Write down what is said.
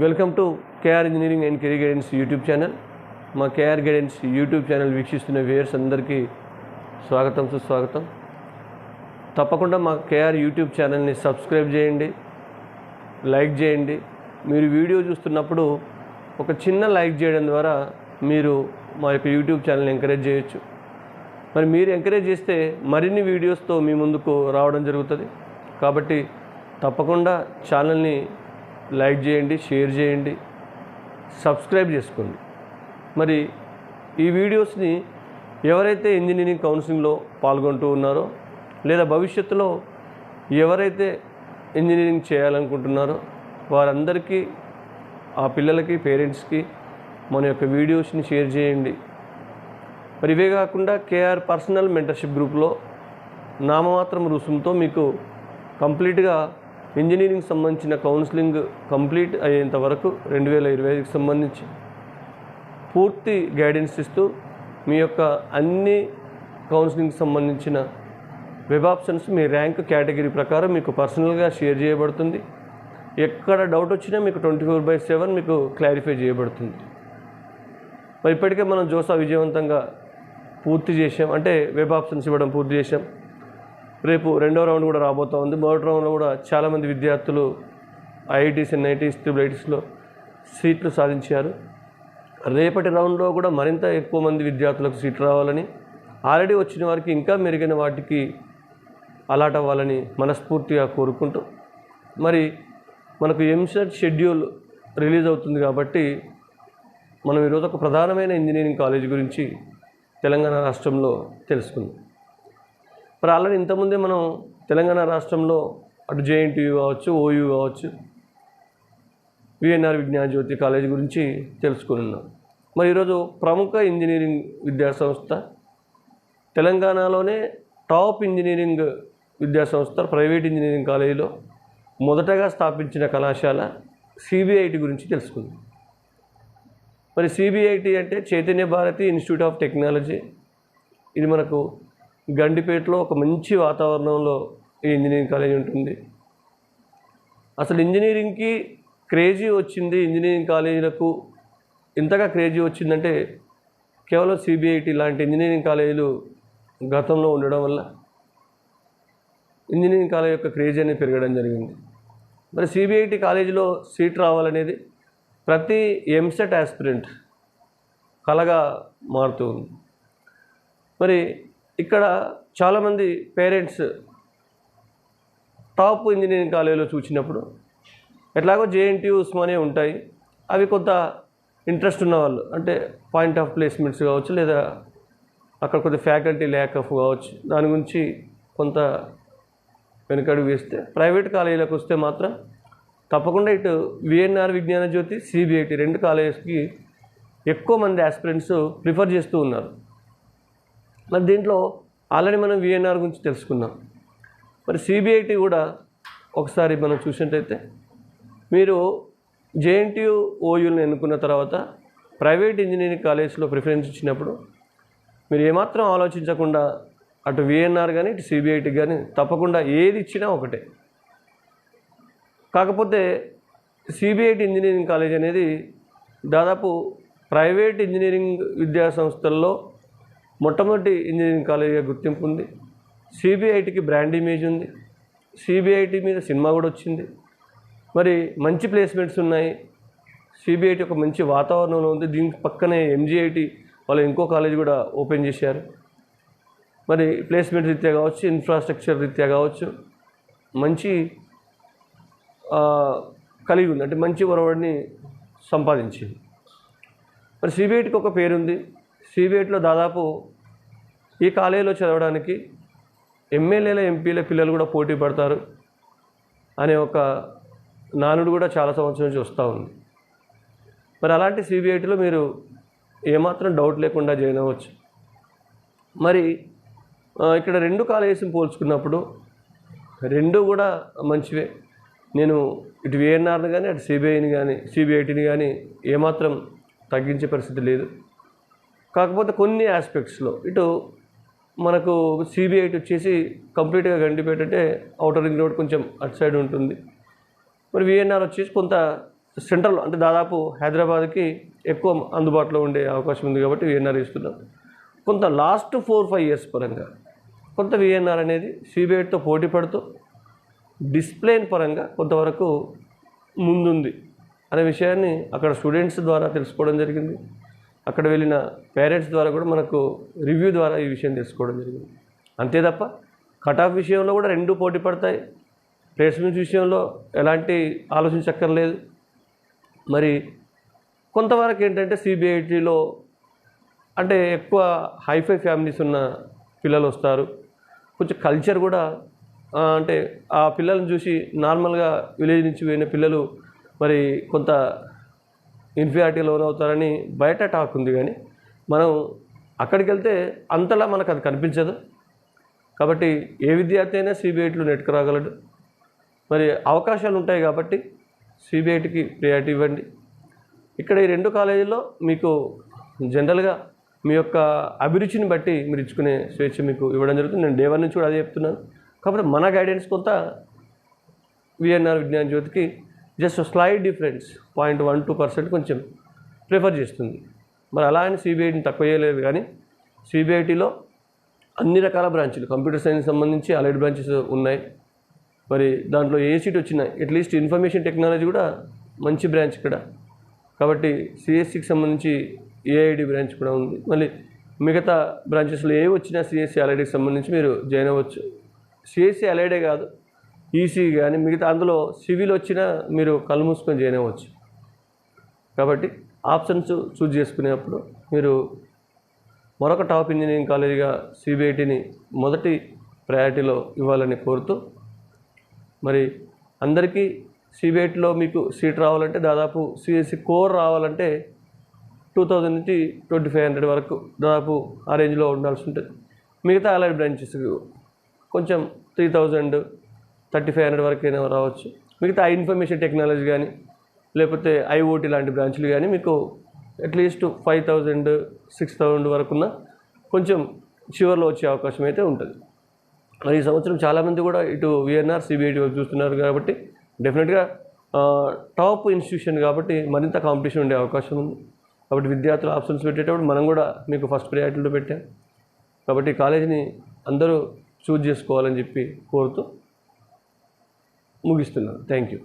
Welcome to KR engineering and career guidance YouTube channel. మా KR guidance YouTube channel వీక్షిస్తున్న viewers అందరికీ స్వాగతం సుస్వాగతం. తప్పకుండా మా కేఆర్ యూట్యూబ్ ఛానల్ని సబ్స్క్రైబ్ చేయండి లైక్ చేయండి. మీరు వీడియో చూస్తున్నప్పుడు ఒక చిన్న లైక్ చేయడం ద్వారా మీరు మా యొక్క యూట్యూబ్ ఛానల్ని ఎంకరేజ్ చేయొచ్చు. మరి మీరు ఎంకరేజ్ చేస్తే మరిన్ని వీడియోస్తో మీ ముందుకు రావడం జరుగుతుంది. కాబట్టి తప్పకుండా ఛానల్ని లైక్ చేయండి షేర్ చేయండి సబ్స్క్రైబ్ చేసుకోండి. మరి ఈ వీడియోస్ని ఎవరైతే ఇంజనీరింగ్ కౌన్సిలింగ్లో పాల్గొంటూ ఉన్నారో లేదా భవిష్యత్తులో ఎవరైతే ఇంజనీరింగ్ చేయాలనుకుంటున్నారో వారందరికీ ఆ పిల్లలకి పేరెంట్స్కి మన యొక్క వీడియోస్ని షేర్ చేయండి. మరి ఇవే కాకుండా కేఆర్ పర్సనల్ మెంటర్షిప్ గ్రూప్లో నామమాత్రం రుసుముతో మీకు కంప్లీట్గా ఇంజనీరింగ్ సంబంధించిన కౌన్సిలింగ్ కంప్లీట్ అయ్యేంత వరకు రెండు వేల ఇరవై ఐదుకి సంబంధించి పూర్తి గైడెన్స్ ఇస్తూ మీ యొక్క అన్ని కౌన్సిలింగ్కి సంబంధించిన వెబ్ ఆప్షన్స్ మీ ర్యాంక్ కేటగిరీ ప్రకారం మీకు పర్సనల్గా షేర్ చేయబడుతుంది. ఎక్కడ డౌట్ వచ్చినా మీకు ట్వంటీ ఫోర్ బై సెవెన్ మీకు క్లారిఫై చేయబడుతుంది. మరి ఇప్పటికే మనం జోసా విజయవంతంగా పూర్తి చేసాం అంటే వెబ్ ఆప్షన్స్ ఇవ్వడం పూర్తి చేసాం రేపు రెండో రౌండ్ కూడా రాబోతూ ఉంది. మొదటి రౌండ్లో కూడా చాలామంది విద్యార్థులు ఐఐటీస్ ఎన్ఐటీస్ త్రిబుల్ ఐటీస్లో సీట్లు సాధించారు. రేపటి రౌండ్లో కూడా మరింత ఎక్కువ మంది విద్యార్థులకు సీట్ రావాలని ఆల్రెడీ వచ్చిన వారికి ఇంకా మెరుగైన వాటికి అలాట్ అవ్వాలని మనస్ఫూర్తిగా కోరుకుంటూ మరి మనకు ఎంసెట్ షెడ్యూల్ రిలీజ్ అవుతుంది కాబట్టి మనం ఈరోజు ఒక ప్రధానమైన ఇంజనీరింగ్ కాలేజ్ గురించి తెలంగాణ రాష్ట్రంలో తెలుసుకుందాం. మరి ఆల్రెడీ ఇంతకుముందే మనం తెలంగాణ రాష్ట్రంలో అటు జేఎన్టీయూ కావచ్చు ఓయూ కావచ్చు విఎన్ఆర్ విజ్ఞాన జ్యోతి గురించి తెలుసుకుని ఉన్నాం. మరి ఈరోజు ప్రముఖ ఇంజనీరింగ్ విద్యాసంస్థ తెలంగాణలోనే టాప్ ఇంజనీరింగ్ విద్యాసంస్థ ప్రైవేట్ ఇంజనీరింగ్ కాలేజీలో మొదటగా స్థాపించిన కళాశాల సిబిఐటి గురించి తెలుసుకుంది. మరి సిబిఐటి అంటే Chaitanya Bharathi institute of technology. ఇది మనకు గండిపేటలో ఒక మంచి వాతావరణంలో ఈ ఇంజనీరింగ్ కాలేజ్ ఉంటుంది. అసలు ఇంజనీరింగ్కి క్రేజీ వచ్చింది ఇంజనీరింగ్ కాలేజీలకు. ఇంతగా క్రేజీ వచ్చిందంటే కేవలం సిబిఐటి లాంటి ఇంజనీరింగ్ కాలేజీలు గతంలో ఉండడం వల్ల ఇంజనీరింగ్ కాలేజ్ యొక్క క్రేజీ అనేది పెరగడం జరిగింది. మరి సిబిఐటి కాలేజీలో సీట్ రావాలనేది ప్రతి ఎంసెట్ ఆస్పిరెంట్ కలగా మారుతూ ఉంది. మరి ఇక్కడ చాలామంది పేరెంట్స్ టాప్ ఇంజనీరింగ్ కాలేజీలో చూసినప్పుడు ఎట్లాగో జేఎన్టీయూ ఉస్మానియా ఉంటాయి. అవి కొంత ఇంట్రెస్ట్ ఉన్న వాళ్ళు అంటే పాయింట్ ఆఫ్ ప్లేస్మెంట్స్ కావచ్చు లేదా అక్కడ కొంత ఫ్యాకల్టీ ల్యాక్ ఆఫ్ కావచ్చు. దాని గురించి కొంత వెనుకడుగు వేస్తే ప్రైవేట్ కాలేజీలకు వస్తే మాత్రం తప్పకుండా ఇటు విఎన్ఆర్ విజ్ఞాన జ్యోతి సిబిఐటి రెండు కాలేజెస్కి ఎక్కువ మంది ఆస్పిరెంట్స్ ప్రిఫర్ చేస్తూ ఉన్నారు. మరి దీంట్లో ఆల్రెడీ మనం విఎన్ఆర్ గురించి తెలుసుకున్నాం. మరి సిబిఐటి కూడా ఒకసారి మనం చూసినట్టయితే మీరు జేఎన్టీయూ ఓయూని ఎన్నుకున్న తర్వాత ప్రైవేట్ ఇంజనీరింగ్ కాలేజ్లో ప్రిఫరెన్స్ ఇచ్చినప్పుడు మీరు ఏమాత్రం ఆలోచించకుండా అటు విఎన్ఆర్ కానీ ఇటు సిబిఐటి కానీ తప్పకుండా ఏది ఇచ్చినా ఒకటే. కాకపోతే సిబిఐటి ఇంజనీరింగ్ కాలేజ్ అనేది దాదాపు ప్రైవేట్ ఇంజనీరింగ్ విద్యా సంస్థల్లో మొట్టమొదటి ఇంజనీరింగ్ కాలేజీగా గుర్తింపు ఉంది. సిబిఐటికి బ్రాండ్ ఇమేజ్ ఉంది. సిబిఐటి మీద సినిమా కూడా వచ్చింది. మరి మంచి ప్లేస్మెంట్స్ ఉన్నాయి. సిబిఐటి ఒక మంచి వాతావరణంలో ఉంది. దీని పక్కనే ఎంజీఐటి వాళ్ళు ఇంకో కాలేజ్ కూడా ఓపెన్ చేశారు. మరి ప్లేస్మెంట్ రీత్యా కావచ్చు ఇన్ఫ్రాస్ట్రక్చర్ రీత్యా కావచ్చు మంచి కలిగి ఉంది. అంటే మంచి ఒరవడిని సంపాదించింది. మరి సిబిఐటికి ఒక పేరుంది. సిబిఐటిలో దాదాపు ఈ కాలేజీలో చదవడానికి ఎమ్మెల్యేల ఎంపీల పిల్లలు కూడా పోటీ పడతారు అనే ఒక నానుడు కూడా చాలా సంవత్సరం నుంచి వస్తూ ఉంది. మరి అలాంటి సిబిఐటిలో మీరు ఏమాత్రం డౌట్ లేకుండా జాయిన్ అవ్వచ్చు. మరి ఇక్కడ రెండు కాలేజెస్ని పోల్చుకున్నప్పుడు రెండు కూడా మంచివే. నేను ఇటు విఎన్ఆర్ని కానీ అటు సిబిఐని కానీ సిబిఐటిని కానీ ఏమాత్రం తగ్గించే పరిస్థితి లేదు. కాకపోతే కొన్ని ఆస్పెక్ట్స్లో ఇటు మనకు సిబిఐ వచ్చేసి కంప్లీట్గా గండిపేట అంటే అవుటర్ రింగ్ రోడ్ కొంచెం అటు సైడ్ ఉంటుంది. మరి విఎన్ఆర్ వచ్చేసి కొంత సెంట్రల్ అంటే దాదాపు హైదరాబాద్కి ఎక్కువ అందుబాటులో ఉండే అవకాశం ఉంది కాబట్టి విఎన్ఆర్ ఇస్తున్నాం. కొంత లాస్ట్ ఫోర్ ఫైవ్ ఇయర్స్ పరంగా కొంత విఎన్ఆర్ అనేది సిబిఐతో పోటీ పడుతూ డిస్ప్లేన్ పరంగా కొంతవరకు ముందుంది అనే విషయాన్ని అక్కడ స్టూడెంట్స్ ద్వారా తెలుసుకోవడం జరిగింది. అక్కడ వెళ్ళిన పేరెంట్స్ ద్వారా కూడా మనకు రివ్యూ ద్వారా ఈ విషయం తెలుసుకోవడం జరిగింది. అంతే తప్ప కట్ ఆఫ్ విషయంలో కూడా రెండు పోటీ పడతాయి. ప్లేస్మెంట్స్ విషయంలో ఎలాంటి ఆలోచించక్కర్లేదు. మరి కొంతవరకు ఏంటంటే సిబిఐటీలో అంటే ఎక్కువ హైఫై ఫ్యామిలీస్ ఉన్న పిల్లలు వస్తారు. కొంచెం కల్చర్ కూడా అంటే ఆ పిల్లల్ని చూసి నార్మల్గా విలేజ్ నుంచి పోయిన పిల్లలు మరి కొంత ఇన్ఫీరియారిటీ లోన్ అవుతారని బయట టాక్ ఉంది కానీ మనం అక్కడికి వెళ్తే అంతలా మనకు అది కనిపించదు. కాబట్టి ఏ విద్యార్థి అయినా సిబిఐటీలో నెట్కు రాగలడు. మరి అవకాశాలు ఉంటాయి కాబట్టి సిబిఐటికి ప్రియారిటీ ఇవ్వండి. ఇక్కడ ఈ రెండు కాలేజీల్లో మీకు జనరల్గా మీ యొక్క అభిరుచిని బట్టి మీరు ఇచ్చుకునే స్వేచ్ఛ మీకు ఇవ్వడం జరుగుతుంది. నేను డే వన్ నుంచి కూడా అదే చెప్తున్నాను. కాబట్టి మన గైడెన్స్ కొంత విఎన్ఆర్ విజ్ఞాన జ్యోతికి just slight difference point one two percent కొంచెం ప్రిఫర్ చేస్తుంది. మరి అలా అని సిబిఐటిని తక్కువ చేయలేదు కానీ సిబిఐటిలో అన్ని రకాల బ్రాంచ్లు కంప్యూటర్ సైన్స్ సంబంధించి అలైడ్ బ్రాంచెస్ ఉన్నాయి. మరి దాంట్లో ఏ సీట్ వచ్చినా అట్లీస్ట్ ఇన్ఫర్మేషన్ టెక్నాలజీ కూడా మంచి బ్రాంచ్ ఇక్కడ. కాబట్టి సిఎస్సికి సంబంధించి ఏఐడి బ్రాంచ్ కూడా ఉంది. మళ్ళీ మిగతా బ్రాంచెస్లో ఏ వచ్చినా సిఎస్సి అలైడ్కి సంబంధించి మీరు జాయిన్ అవ్వచ్చు. సిఎస్సి అలైడే కాదు ఈసీ కానీ మిగతా అందులో సివిల్ వచ్చినా మీరు కళ్ళు మూసుకొని కాబట్టి ఆప్షన్స్ చూజ్ చేసుకునేటప్పుడు మీరు మరొక టాప్ ఇంజనీరింగ్ కాలేజీగా సిబిఐటిని మొదటి ప్రయారిటీలో ఇవ్వాలని కోరుతూ మరి అందరికీ సిబిఐటిలో మీకు సీట్ రావాలంటే దాదాపు సిఎస్సి కోర్ రావాలంటే టూ థౌజండ్ నుంచి ట్వంటీ ఫైవ్ హండ్రెడ్ వరకు దాదాపు ఆ రేంజ్లో ఉండాల్సి ఉంటుంది. మిగతా అలైడ్ బ్రాంచెస్ కొంచెం three thousand thirty five hundred వరకు అయినా రావచ్చు. మిగతా ఇన్ఫర్మేషన్ టెక్నాలజీ కానీ లేకపోతే ఐఓటీ లాంటి బ్రాంచ్లు కానీ మీకు at least five thousand six thousand వరకు ఉన్న కొంచెం చివరిలో వచ్చే అవకాశం అయితే ఉంటుంది. మరి ఈ సంవత్సరం చాలామంది కూడా ఇటు విఎన్ఆర్ సిబిఐటి వైపు చూస్తున్నారు కాబట్టి డెఫినెట్గా టాప్ ఇన్స్టిట్యూషన్ కాబట్టి మరింత కాంపిటీషన్ ఉండే అవకాశం ఉంది. కాబట్టి విద్యార్థులు ఆప్షన్స్ పెట్టేటప్పుడు మనం కూడా మీకు ఫస్ట్ ప్రయారిటీలో పెట్టాం. కాబట్టి కాలేజీని అందరూ చూజ్ చేసుకోవాలని చెప్పి కోరుతూ ముగిస్తున్నాను థ్యాంక్ యూ